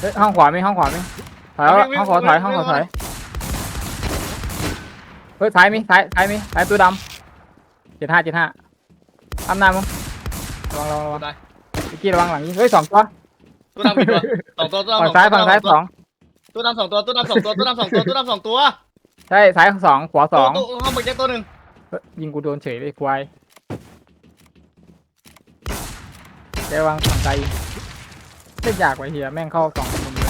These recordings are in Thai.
เฮ้ยห้องขวามีห้องขวามีถอยแล้วห้องขวาถอยห้องขวาถอยเฮ้ยซ้ายมีซ้ายซ้ายมีซ้ายตัวดำเจ็ดห้าเจ็ดห้าทำหน้ามึงระวังระวังระวังได้พี่กี้ระวังหลังยิงเฮ้ยสองตัวตัวดำกี่ตัวสองตัวตัวฝั่งดำซ้ายฝั่งซ้ายสองตัวดำสองตัวตัวดำสองตัวตัวดำสองตัวตัวดำสองตัวใช่ซ้ายสองขวาสองตัวตัวห้องเมื่อกี้ตัวหนึ่งเฮ้ยยิงกูโดนเฉยเลยควายแกวางฝั่งไกล เล่นยากไว้เฮียแม่งเข้าสองมุมเลย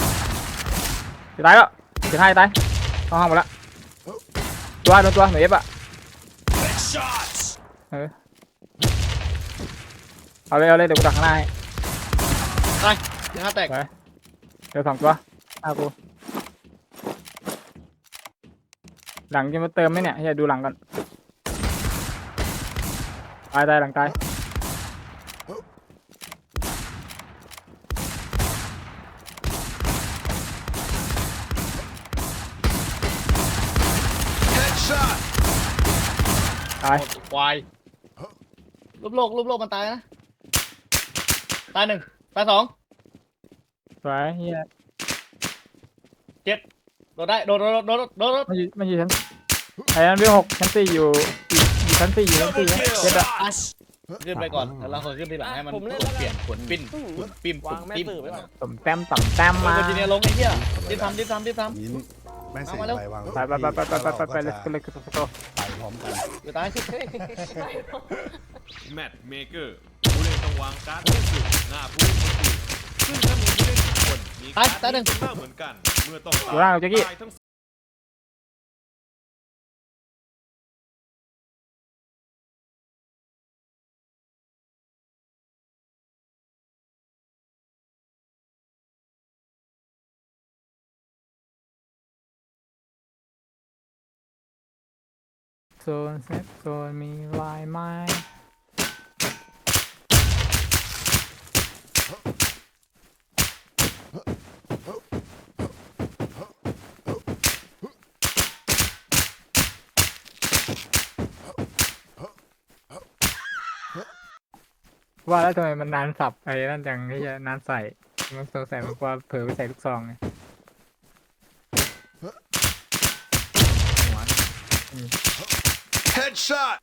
จะตายแล้วจะตายตายเข้าห้องหมดละตัวโดนตัวหน่วยเอฟอะเออเอาเลยเอาเลยเดี๋ยวกูดักข้างหน้าให้ยังห้าแตกเดี๋ยวสองตัวอากูหลังจะมาเติมไหมเนี่ยเฮียดูหลังก่อนตายตายหลังตาย ตายควายรูปโลกรูปโลกมันตายนะ ตายหนึ่งตายสองสวยเฮียโดดได้ โดดโดดโดดโดดโดดมันอยู่มันอยู่ชั้นไอ้นั้นวิวหกชั้นสี่อยู่อยู่อยู่ชั้นสี่อยู่ชั้นสี่นะเจ็ดอะขึ้นไปก่อนแล้วเราค่อยขึ้นทีหลังให้มันผมเล่นแล้วเปลี่ยนขวนปิ้นขวนปิ้มขวางวนแม่ปิ้มสื่อไว้ก่อนต่ำแต้มต่ำแต้มมามาทีนี้ลงไอ้เหี้ยรีบทำรีบทำรีบทมิ้น แม่งเสียเอามาเร็วไปวางไปไปไปไปไปไปไปเลยเลยคือตัวไปพร้อมกันำอยู่ตายแมตช์เมเกอร์ผู้เล่นต้องวางการ์ดให้สุดหน้าผู้เล่นคนอื่นซึ่งถ้ามีผู้เล่นทุกคนมีการ์ดที่เป็นหน้าเหมือนกัน เมื่อต้องอยู่ล่างกับแจ็คกี้ตายทั้ง โซนเซฟโซนมีลายไม้ว่าแล้วทำไมมันนานสับไอ้นั่นจังที่จะนานใส่มันสงสัยมันกลัวเผลอไปใส่ลูกซองไง Headshot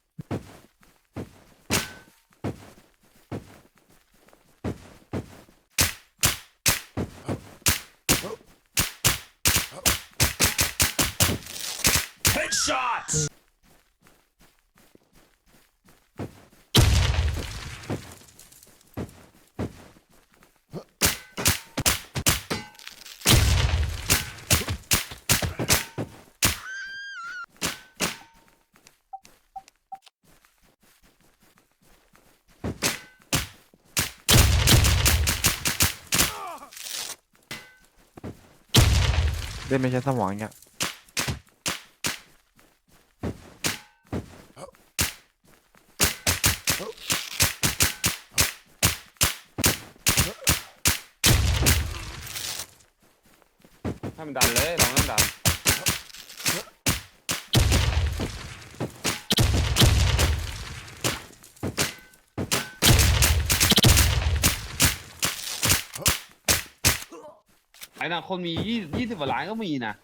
เล่นไม่ใช้สมองอย่างเงี้ยให้มันดันเลยลองให้มันดัน ไอ้น่ะคนมียี่ยี่สิบกว่าล้านก็มีนะ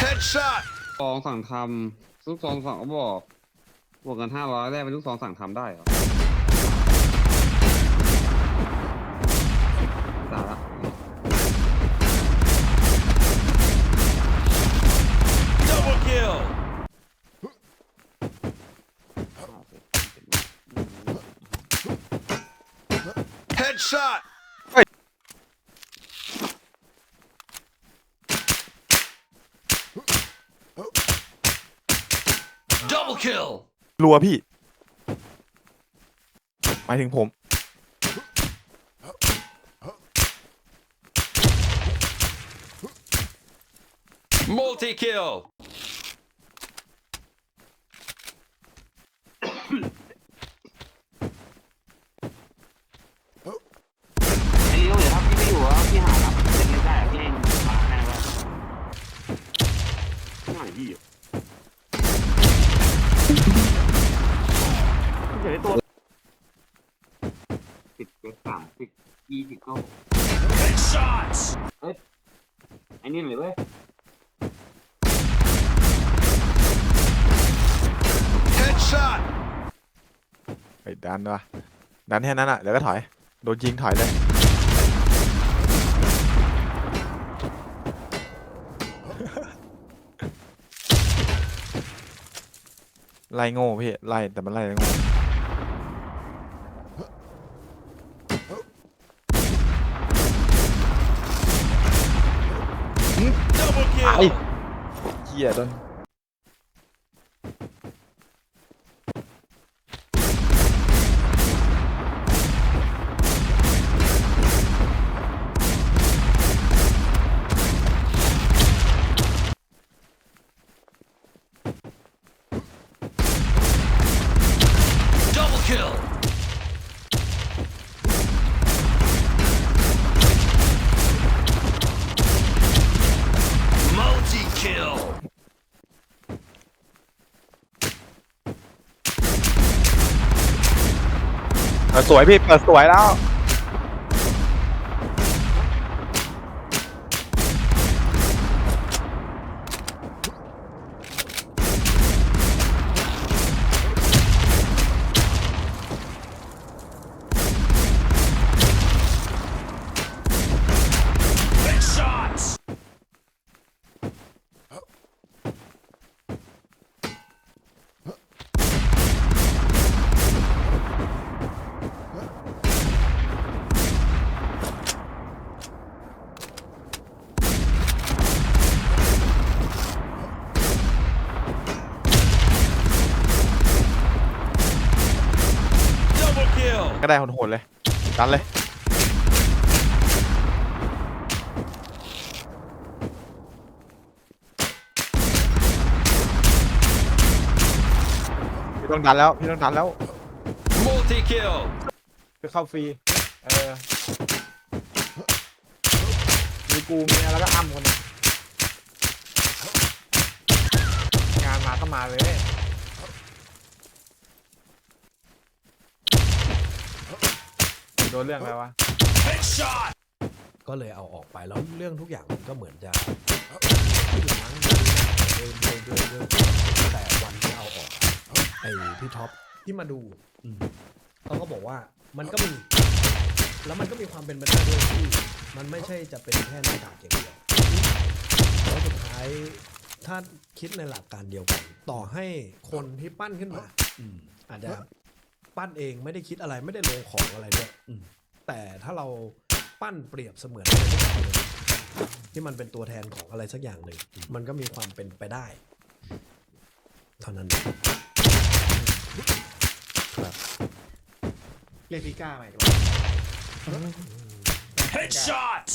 Headshot ซองสั่งทำลูกซองสั่งเขาบอกบวกกันห้าร้อยแรกเป็นลูกซองสั่งทำได้เหรอสาระ Headshot รัวพี่ หมายถึงผม multi kill สิบยี่สิบก็ Headshots. ไอ้นี่เลยเว้ย Headshot. ไปดันวะดันแค่นั้นอะเดี๋ยวก็ถอย โดนยิงถอยเลย ไล่โง่พี่ไล่แต่มันไล่โง่ ตายเฮียโดน สวยพี่เปิดสวยแล้ว ก็ได้โหดๆเลยดันเลย พี่ต้องดันแล้ว พี่ต้องดันแล้ว multi kill คือเข้าฟรี เออ มีกูเมียแล้วก็อ้ำคนหนึ่งงานมาก็มาเลย โดนเรื่องอะไรวะ Headshot. ก็เลยเอาออกไปแล้วเรื่องทุกอย่างมันก็เหมือนจะล้างเดินเดินเดินเดินแต่วันที่เอาออกไอ้พี่ท็อปที่มาดูเขาก็บอกว่ามันก็มี แล้วมันก็มีความเป็นไปได้ด้วยที่มันไม่ใช่จะเป็นแค่หน้ากากอย่างเดียวแล้วสุดท้ายถ้าคิดในหลักการเดียวกัน ต่อให้คนที่ปั้นขึ้นมาอาจจะ ปั้นเองไม่ได้คิดอะไรไม่ได้ลงของอะไรด้วยอืมแต่ถ้าเราปั้นเปรียบเสมือนอะไรสักอย่างหนึ่งที่มันเป็นตัวแทนของอะไรสักอย่างหนึ่งมันก็มีความเป็นไปได้ เท่านั้นเองครับ เรียกพี่ก้ามาอีกแล้ว Headshots.